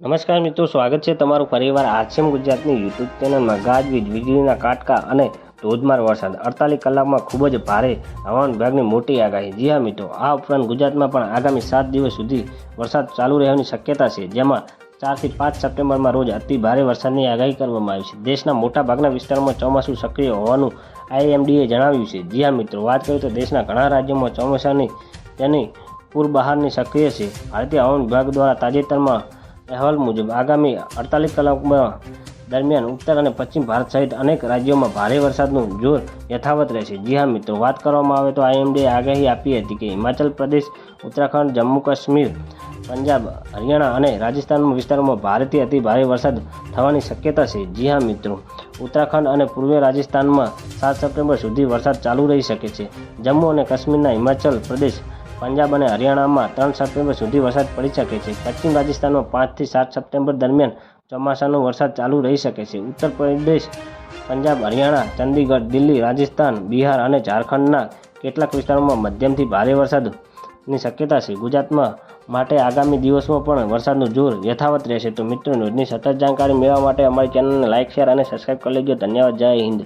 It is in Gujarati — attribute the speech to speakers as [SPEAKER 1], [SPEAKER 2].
[SPEAKER 1] નમસ્કાર મિત્રો, સ્વાગત છે તમારું ફરીવાર આરસીએમ ગુજરાતની યુટ્યુબ ચેનલમાં. ગાજવીજ, વીજળીના કાટકા અને ધોધમાર વરસાદ. અડતાલીસ કલાકમાં ખૂબ જ ભારે હવામાન વિભાગની મોટી આગાહી. જી હા મિત્રો, આ ઉપરાંત ગુજરાતમાં પણ આગામી સાત દિવસ સુધી વરસાદ ચાલુ રહેવાની શક્યતા છે, જેમાં ચારથી પાંચ સપ્ટેમ્બરમાં રોજ અતિ ભારે વરસાદની આગાહી કરવામાં આવી છે. દેશના મોટા ભાગના વિસ્તારોમાં ચોમાસું સક્રિય હોવાનું આઈએમડીએ જણાવ્યું છે. જી હા મિત્રો, વાત કરીએ તો દેશના ઘણા રાજ્યોમાં ચોમાસાની તેની પૂર બહારની સક્રિય છે. ભારતીય હવામાન વિભાગ દ્વારા તાજેતરમાં અહેવાલ મુજબ, આગામી અડતાલીસ કલાકમાં દરમિયાન ઉત્તર અને પશ્ચિમ ભારત સહિત અનેક રાજ્યોમાં ભારે વરસાદનું જોર યથાવત રહેશે. જી હા મિત્રો, વાત કરવામાં આવે તો આઈએમડીએ આગાહી આપી હતી કે હિમાચલ પ્રદેશ, ઉત્તરાખંડ, જમ્મુ કાશ્મીર, પંજાબ, હરિયાણા અને રાજસ્થાન વિસ્તારોમાં ભારેથી અતિ ભારે વરસાદ થવાની શક્યતા છે. જી હા મિત્રો, ઉત્તરાખંડ અને પૂર્વીય રાજસ્થાનમાં સાત સપ્ટેમ્બર સુધી વરસાદ ચાલુ રહી શકે છે. જમ્મુ અને કાશ્મીરના હિમાચલ પ્રદેશ પંજાબ અને હરિયાણામાં ત્રણ સપ્ટેમ્બર સુધી વરસાદ પડી શકે છે. પશ્ચિમ રાજસ્થાનમાં પાંચથી સાત સપ્ટેમ્બર દરમિયાન ચોમાસાનો વરસાદ ચાલુ રહી શકે છે. ઉત્તર પ્રદેશ, પંજાબ, હરિયાણા, ચંદીગઢ, દિલ્હી, રાજસ્થાન, બિહાર અને ઝારખંડના કેટલાક વિસ્તારોમાં મધ્યમથી ભારે વરસાદની શક્યતા છે. ગુજરાતમાં માટે આગામી દિવસમાં પણ વરસાદનું જોર યથાવત રહેશે. તો મિત્રો, ન્યૂઝની સતત જાણકારી મેળવવા માટે અમારી ચેનલને લાઇક શેર અને સબસ્ક્રાઈબ કરી લેજો. ધન્યવાદ. જય હિન્દ.